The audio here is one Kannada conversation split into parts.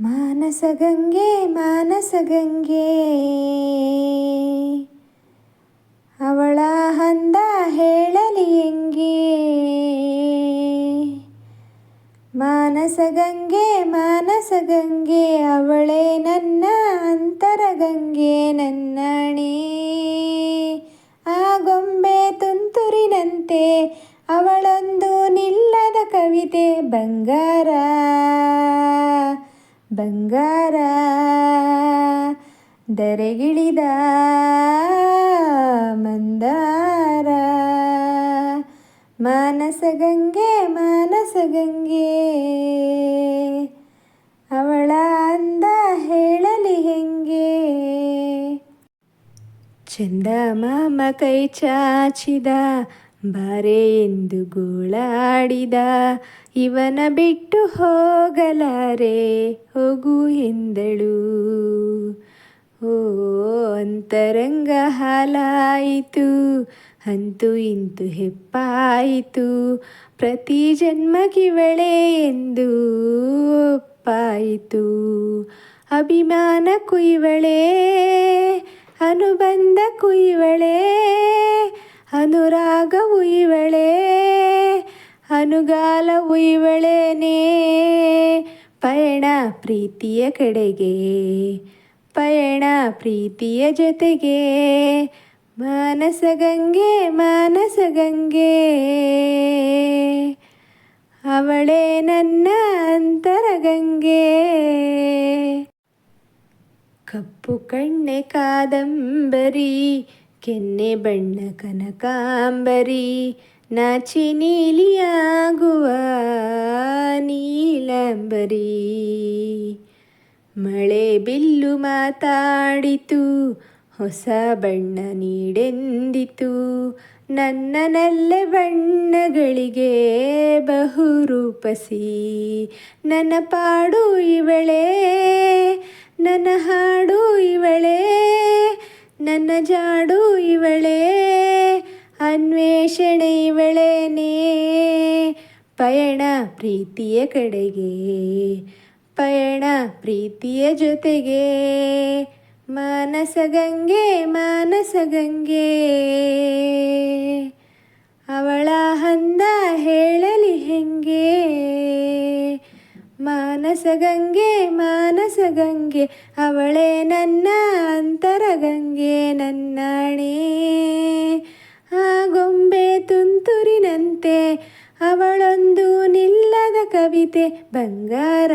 ಮಾನಸ ಗಂಗೆ ಮಾನಸ ಗಂಗೆ ಅವಳ ಹಂದ ಹೇಳಲಿ ಎಂಗೆ ಮಾನಸ ಗಂಗೆ ಮಾನಸ ಗಂಗೆ ಅವಳೇ ನನ್ನ ಅಂತರ ಗಂಗೆ ನನ್ನಣಿ. ಆ ಗೊಂಬೆ ತುಂತುರಿನಂತೆ, ಅವಳೊಂದು ನಿಲ್ಲದ ಕವಿತೆ ಬಂಗಾರ. ಬಂಗಾರ ದರೆಗಿಳಿದ ಮಂದಾರ. ಮಾನಸ ಗಂಗೆ ಮಾನಸ ಗಂಗೆ ಅವಳ ಅಂದ ಹೇಳಲಿ ಹೆಂಗೆ? ಚಂದ ಮಾಮ ಕೈ ಚಾಚಿದ ಬಾರೆ ಎಂದು ಗೋಳಾಡಿದ, ಇವನ ಬಿಟ್ಟು ಹೋಗಲಾರೆ, ಹೋಗು ಎಂದಳು. ಓ, ಅಂತರಂಗ ಹಾಲಾಯಿತು, ಅಂತೂ ಇಂತು ಹೆಪ್ಪಾಯಿತು, ಪ್ರತಿ ಜನ್ಮ ಕಿವಳೆ ಎಂದು ಒಪ್ಪಾಯಿತು. ಅಭಿಮಾನ ಕುಯ್ವಳೆ, ಅನುಬಂಧ ಕುಯ್ವಳೆ ಅನುರಾಗ ಇವಳೇ ಅನುಗಾಲ ಇವಳೇನೇ? ಪಯಣ ಪ್ರೀತಿಯ ಕಡೆಗೆ, ಪಯಣ ಪ್ರೀತಿಯ ಜೊತೆಗೆ, ಮಾನಸ ಗಂಗೆ ಮಾನಸ ಗಂಗೆ. ಅವಳೇ ನನ್ನ ಅಂತರ ಗಂಗೆ. ಕಪ್ಪು ಕಣ್ಣೆ ಕಾದಂಬರಿ ಕೆನ್ನೆ ಬಣ್ಣ ಕನಕಾಂಬರಿ ನಾಚಿ ನೀಲಿಯಾಗುವ ನೀಲಾಂಬರಿ. ಮಳೆ ಬಿಲ್ಲು ಮಾತಾಡಿತು, ಹೊಸ ಬಣ್ಣ ನೀಡೆಂದಿತು. ನನ್ನ ನಲ್ಲ ಬಣ್ಣಗಳಿಗೆ ಬಹುರೂಪಸಿ, ನನ್ನ ಪಾಡು ಇವಳೇ, ನನ್ನ ಹಾಡು ಇವಳೇ. ನನ್ನ ಜಾಡು ಇವಳೇ, ಅನ್ವೇಷಣೆ ಇವಳೇನೇ ಪಯಣ ಪ್ರೀತಿಯ ಕಡೆಗೆ, ಪಯಣ ಪ್ರೀತಿಯ ಜೊತೆಗೆ. ಮಾನಸ ಗಂಗೆ ಮಾನಸ ಗಂಗೆ ಮಾನಸ ಗಂಗೆ ಮಾನಸ ಗಂಗೆ, ಅವಳೇ ನನ್ನ ಅಂತರ ಗಂಗೆ, ನನ್ನಣೆ. ಆ ಗೊಂಬೆ ತುಂತುರಿನಂತೆ, ಅವಳೊಂದು ನಿಲ್ಲದ ಕವಿತೆ, ಬಂಗಾರ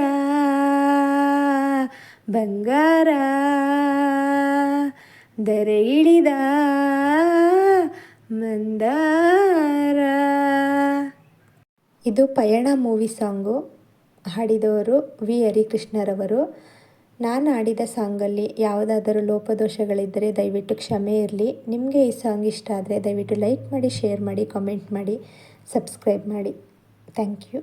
ಬಂಗಾರ. ದರೆ ಇಳಿದ ಮಂದಾರ. ಇದು ಪಯಣ ಮೂವಿ ಸಾಂಗು. ಹಾಡಿದವರು ವಿ. ಹರಿಕೃಷ್ಣರವರು. ನಾನು ಹಾಡಿದ ಸಾಂಗಲ್ಲಿ ಯಾವುದಾದರೂ ಲೋಪದೋಷಗಳಿದ್ದರೆ ದಯವಿಟ್ಟು ಕ್ಷಮೆ ಇರಲಿ. ನಿಮಗೆ ಈ ಸಾಂಗ್ ಇಷ್ಟ ಆದರೆ ದಯವಿಟ್ಟು ಲೈಕ್ ಮಾಡಿ, ಶೇರ್ ಮಾಡಿ, ಕಾಮೆಂಟ್ ಮಾಡಿ, ಸಬ್ಸ್ಕ್ರೈಬ್ ಮಾಡಿ. Thank you.